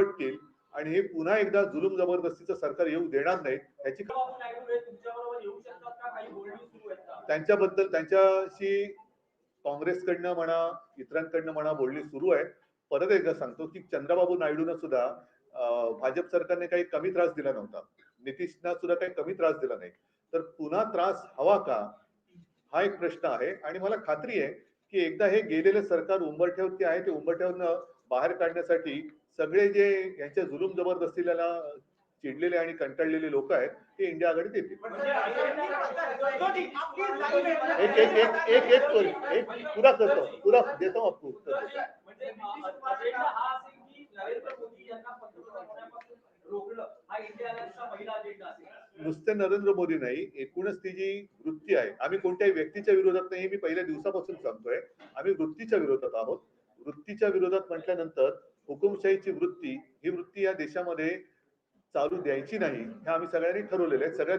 निपटतील आणि हे पुन्हा एकदा जुलूम जबरदस्तीचं सरकार येऊ देणार नाही याची त्यांच्याबद्दल त्यांच्याशी काँग्रेसकडनं म्हणा इतरांकडनं म्हणा बोलणी सुरू आहे. परत एकदा सांगतो की चंद्रबाबू नायडूंना सुद्धा भाजप सरकारने काही कमी त्रास दिला नव्हता. नितीशना सुद्धा काही कमी त्रास दिला नाही. तर पुन्हा त्रास हवा का? हा एक प्रश्न आहे. आणि मला खात्री आहे की एकदा हे गेलेले सरकार उंबरठ्यावरती आहे ते उंबरठ्यावरनं बाहेर काढण्यासाठी सगळे जे यांच्या जुलूम जबरदस्तीला चिडलेले आणि कंटाळलेले लोक आहेत ते इंडिया आघाडीत येतील. म्हणजे एक एक एक एक एक sorry, एक पुरा करतो. पुरा देतो आपको. म्हणजे नुसते नरेंद्र मोदी नाही एकूणच ती जी वृत्ती आहे आम्ही कोणत्याही व्यक्तीच्या विरोधात नाही मी पहिल्या दिवसापासून सांगतोय आम्ही वृत्तीच्या विरोधात आहोत. वृत्तीच्या विरोधात म्हटल्यानंतर हुकुमशाहीची वृत्ती ही वृत्ती या देशामध्ये चालू द्यायची नाही, हे आम्ही सगळ्यांनी ठरवलेलं आहे. सगळ्या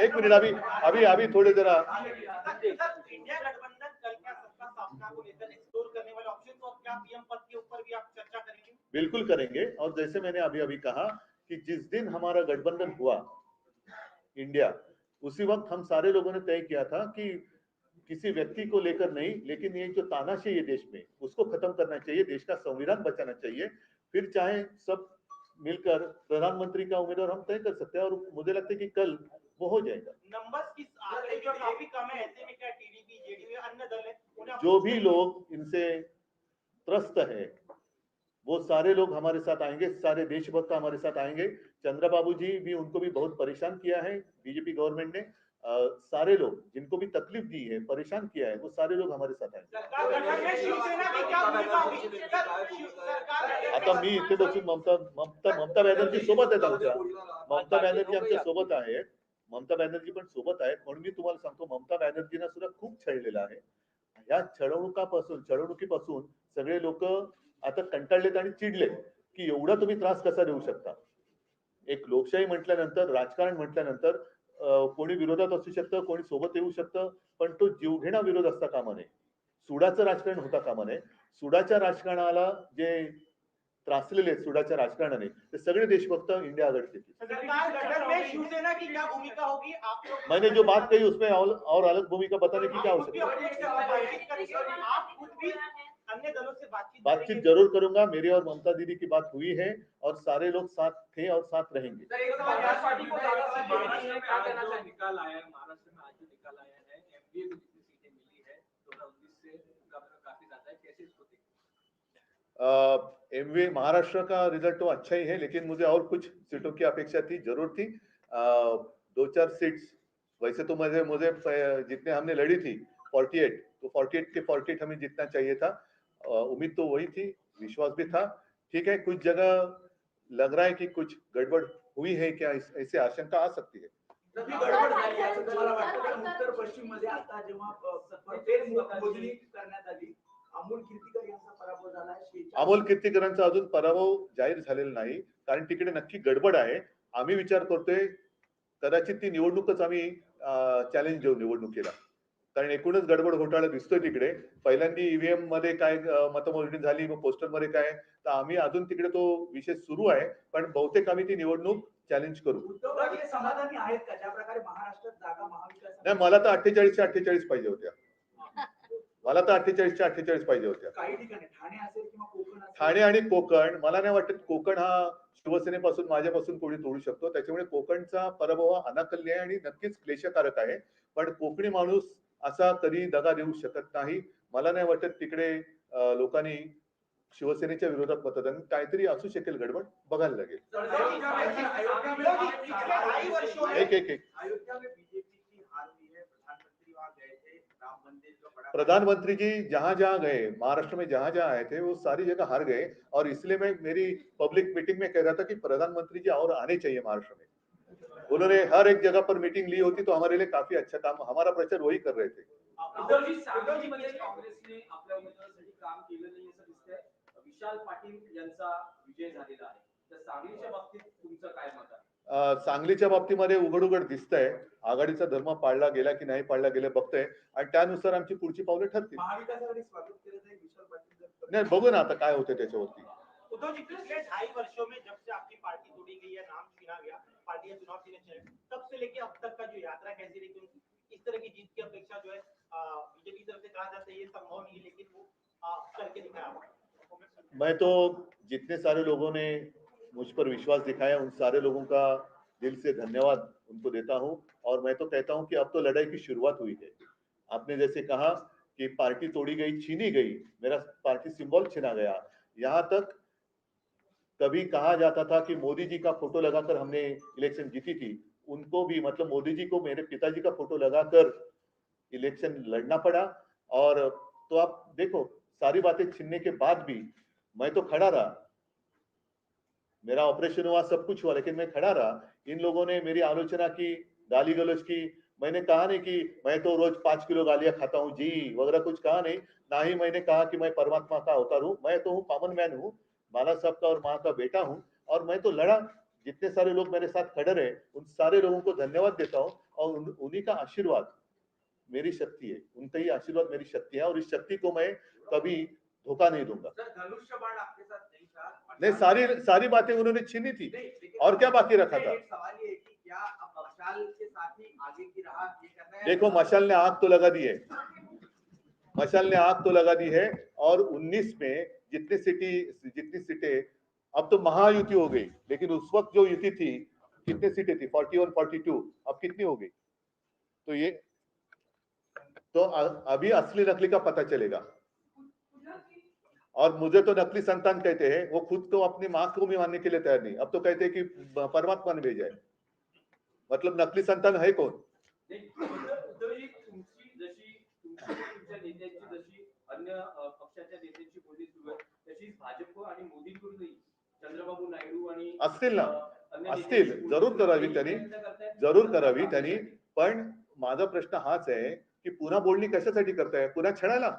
एक मिनिट अभी अभी अभी थोड़े जरा बिल्कुल करेंगे. और जैसे मैंने अभी अभी कहा कि जिस दिन हमारा गठबंधन हुआ, इंडिया, उसी वक्त हम सारे लोगों ने तय किया था कि किसी व्यक्ति को लेकर नहीं लेकिन ये जो तानाशाही है देश में उसको खत्म करना चाहिए देश का संविधान बचाना चाहिए। फिर चाहे सब मिलकर प्रधानमंत्री का उम्मीदवार हम तय कर सकते हैं और मुझे लगता है कि कल वो हो जाएगा। नंबर्स किस आते जो काफ़ी कम है ऐसे में क्या टीडीपी जेडीयू अन्य दल है? जो भी लोग इनसे त्रस्त है वो सारे लोग हमारे साथ आएँगे सारे देशभक्त हमारे साथ आएँगे। चंद्रबाबू जी भी उनको भी बहुत परेशान किया है बीजेपी गवर्नमेंट ने। सारे लोग जिनको भी तकलीफ़ दी है परेशान किया है वो सारे लोग हमारे साथ सरकार आता मी इथे बसून ममता ममता ममता बॅनर्जी सोबत आहेत आमच्या. ममता बॅनर्जी आमच्या सोबत आहे ममता बॅनर्जी पण सोबत आहेत. म्हणून मी तुम्हाला सांगतो ममता बॅनर्जीना सुद्धा खूप छळलेलं आहे. या छळवणुकापासून छळवणुकीपासून सगळे लोक आता कंटाळलेत आणि चिडलेत की एवढा तुम्ही त्रास कसा देऊ शकता? एक लोकशाही म्हटल्यानंतर राजकारण म्हटल्यानंतर कोणी विरोधात असू शकतं कोणी सोबत येऊ शकतं पण तो जीवघेणा विरोध असता कामा नये सुडाचं राजकारण होता कामा नये सुडाच्या राजकारणाला जे त्रासलेले सुडाच्या राजकारणाने ते सगळे देशभक्त इंडिया आघाडीत येतील सरकार गठन में शिवसेना की क्या भूमिका होगी? आप लोग मैंने जो बात कही उसमें और, और अलग भूमिका बताने की क्या हो? आवश्यकता है बातचीत करेंगे आप खुद भी अन्य दलों से बातचीत बातचीत करेंगे? ज़रूर करूँगा। मेरी और ममता दीदी की बात हुई है और सारे लोग साथ थे और साथ रहेंगे। को हैं, क्या कहना जो चाहेंगे? निकाल आया है महाराष्ट्र में आज जो निकाल आया है एमपीए में जितनी सीटें मिली है दो हज़ार उन्नीस से काफ़ी ज़्यादा है। कैसे इसको देखते एमवे महाराष्ट्र का रिज़ल्ट तो अच्छा ही है लेकिन मुझे और कुछ सीटों की अपेक्षा थी ज़रूर थी। अ, दो चार सीट्स वैसे तो मुझे मुझे जितने हमने लड़ी थी 48 तो 48 के 48 हमें जीतना चाहिए था। उम्मीद तो वही थी विश्वास भी था। ठीक है कुछ जगह लग रहा है कि कुछ गड़बड़ हुई है क्या? इस- ऐसे आशंका आ सकती है। उत्तर पश्चिममध्ये आता जेव्हा अ, फेर मोजणी करण्यात आली अमोल कीर्तीकर यांचा पराभव झाला आहे. शेहेचाळीस- अमोल कीर्तीकरांचा अजून पराभव जाहीर झालेला नाही कारण तिकडे नक्की गडबड आहे. आम्ही विचार करतोय कदाचित ती निवडणूकच आम्ही चॅलेंज देऊ निवडणुकीला. कारण एकूणच गडबड घोटाळा दिसतोय तिकडे. पहिल्यांदा ईव्हीएममध्ये काय मतमोजणी झाली मग पोस्टरमध्ये काय? तर आम्ही अजून तिकडे तो विषय सुरू आहे पण बहुतेक आम्ही ती निवडणूक चॅलेंज करू. नाही मला तर अठ्ठेचाळीसच्या अठ्ठेचाळीस पाहिजे होत्या. मला तर अठ्ठेचाळीसच्या अठ्ठेचाळीस पाहिजे होत्या. काही ठिकाणी ठाणे आणि कोकण मला नाही वाटत कोकण हा शिवसेनेपासून माझ्यापासून कोणी तोडू शकतो. त्याच्यामुळे कोकणचा पराभव हा अनाकल्य आहे आणि नक्कीच क्लेशकारक आहे. पण कोकणी माणूस असा कधी दगा देऊ शकत नाही. मला नाही वाटत तिकडे लोकांनी शिवसेनेच्या विरोधात मतदान काहीतरी असू शकेल गडबड बघायला लागेल. एक एक एक. प्रधानमंत्री जी जहाँ जहाँ गए, महाराष्ट्र में जहाँ जहाँ आए थे, वो सारी जगह हार गए और इसलिए मैं मेरी पब्लिक मीटिंग में कह रहा था कि प्रधानमंत्री जी और आने चाहिए महाराष्ट्र में। उन्होंने हर एक जगह पर मीटिंग ली होती तो हमारे लिए काफी अच्छा काम हमारा प्रचार वही कर रहे थे। उद्धवजी सांगलीमध्ये काँग्रेसने आपल्या उमेदवारासाठी काम केलं नाही असं दिसतंय. विशाल पाटील यांचा विजय झालेला आहे. तर सांगलीच्या बाबतीत तुमचं काय मत आहे? अं, सांगलीच्या बाबतीमध्ये उघड उघड दिसतंय. आघाडीचा धर्म पाळला गेला की नाही पाळला गेला बघतोय. आणि त्यानुसार आमची पुढची पावले ठरतील. महाविकास आघाडी स्वागत केलं जाईल विशाल पाटील जर नाही बघू ना आता काय होतं त्याच्यावरती. उद्धव जी पिछले ढाई वर्षों में जब से आपकी पार्टी गई है नाम छीना गया। चुनाव तब से लेके अब तक का जो यात्रा कैसी रही, क्योंकि इस तरह की जीत की अपेक्षा जो है बीजेपी की तरफ़ से कहा जाता है, ये संभव नहीं लेकिन वो करके दिखाया मैं तो जितने सारे लोगों ने मुझ पर विश्वास दिखाया, उन सारे लोगों का दिल से धन्यवाद उनको देता हूँ। और मैं तो कहता हूँ कि अब तो लड़ाई की शुरुआत हुई है। आपने जैसे कहा कि पार्टी तोड़ी गई, छीनी गई, मेरा पार्टी सिंबल छीना गया। यहाँ तक कभी कहा जाता था कि मोदी जी का फ़ोटो लगाकर हमने इलेक्शन जीती थी। उनको भी मतलब मोदी जी को, मेरे पिताजी का फ़ोटो लगाकर इलेक्शन लड़ना पड़ा। और तो आप देखो, सारी बातें छीनने के बाद भी मैं तो खड़ा रहा। मेरा ऑपरेशन हुआ, सब कुछ हुआ, लेकिन मैं खड़ा रहा। इन लोगों ने मेरी आलोचना की, गाली गलोच की। मैंने कहा नहीं कि मैं तो रोज पाँच किलो गालियाँ खाता हूँ, जी, वगैरह कुछ कहा नहीं। ना ही मैंने कहा कि मैं परमात्मा का अवतार हूँ। मैं तो हूँ कॉमन मैन हूँ। बाला साहब का और माँ का बेटा हूँ और मैं तो लड़ा। जितने सारे लोग मेरे साथ खड़े रहे उन सारे लोगों को धन्यवाद देता हूँ और उन, उन्हीं का आशीर्वाद मेरी शक्ति है। उनका ही आशीर्वाद मेरी शक्ति है और इस शक्ति को मैं कभी धोखा नहीं दूँगा। नहीं सारी सारी बातें उन्होंने छीनी थी और क्या बाकी रखा था? एक सवाल ये कि क्या अब मशाल के साथ आगे की राह ये करना देखो मशाल ने आग तो लगा दी है। मशाल ने आग तो लगा दी है और 19 में जितनी सिटी, जितनी सीटें, अब तो महायुति हो गई, लेकिन उस वक्त जो युति थी, कितनी सीटें थी? 41 42 अब कितनी हो गई? तो ये तो अभी असली नकली का पता चलेगा। और मुझे तो नकली संतान कहते हैं, वो खुद तो अपनी माँ को भी मानने के लिए तैयार नहीं, अब तो कहते हैं कि परमात्मा ने भेजा है। मतलब नकली संतान है कौन? नेत्यांची जशी अन्य पक्षाच्या नेत्यांची बोलणी सुरू आहे तशीच भाजप आणि मोदींकडूनही चंद्रबाबू नायडू आणि असतील ना. असतील. जरूर. करावी त्यांनी. जरूर करावी त्यांनी. पण माझा प्रश्न हाच आहे की पुन्हा बोलणी कशासाठी करताय? पुन्हा छळायला?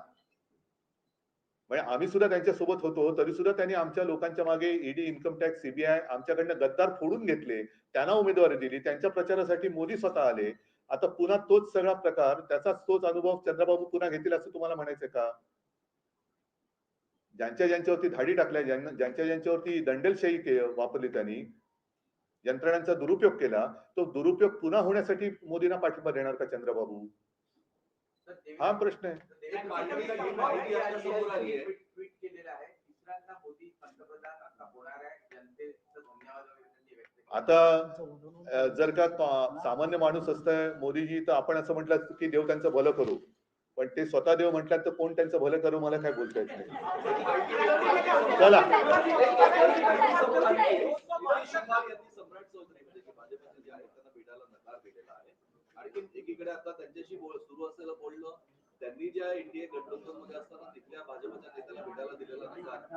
म्हणजे आम्ही सुद्धा त्यांच्यासोबत होतो तरी सुद्धा त्यांनी आमच्या लोकांच्या मागे ईडी इन्कम टॅक्स सीबीआय आमच्याकडनं गद्दार फोडून घेतले. त्यांना उमेदवारी दिली. त्यांच्या प्रचारासाठी मोदी स्वतः आले. आता पुन्हा तोच सगळा प्रकार त्याचाच तोच अनुभव चंद्रबाबू पुन्हा घेतील असं तुम्हाला म्हणायचं का? ज्यांच्या ज्यांच्यावरती धाडी टाकल्या ज्यांना ज्यांच्या ज्यांच्यावरती दंडेलशाही के- वापरली त्यांनी यंत्रणांचा दुरुपयोग केला तो दुरुपयोग पुन्हा होण्यासाठी मोदींना पाठिंबा देणार का चंद्रबाबू? हा प्रश्न आहे. ही आता जर का सामान्य माणूस असतं मोदीजी तर आपण असं म्हटलं की देव त्यांचं भलं करू. पण ते स्वतः देव म्हटलं तर कोण त्यांचं भलं करू मला काय बोलता येत नाही. चला. आहेत एकीकडे आता त्यांच्याशी बोल सुरू असलेलं बोलणं त्यांनी ज्या एनडीए गठबंधनमध्ये असताना तिथल्या भाजपच्या नेत्याला भेटायला दिलेला नकार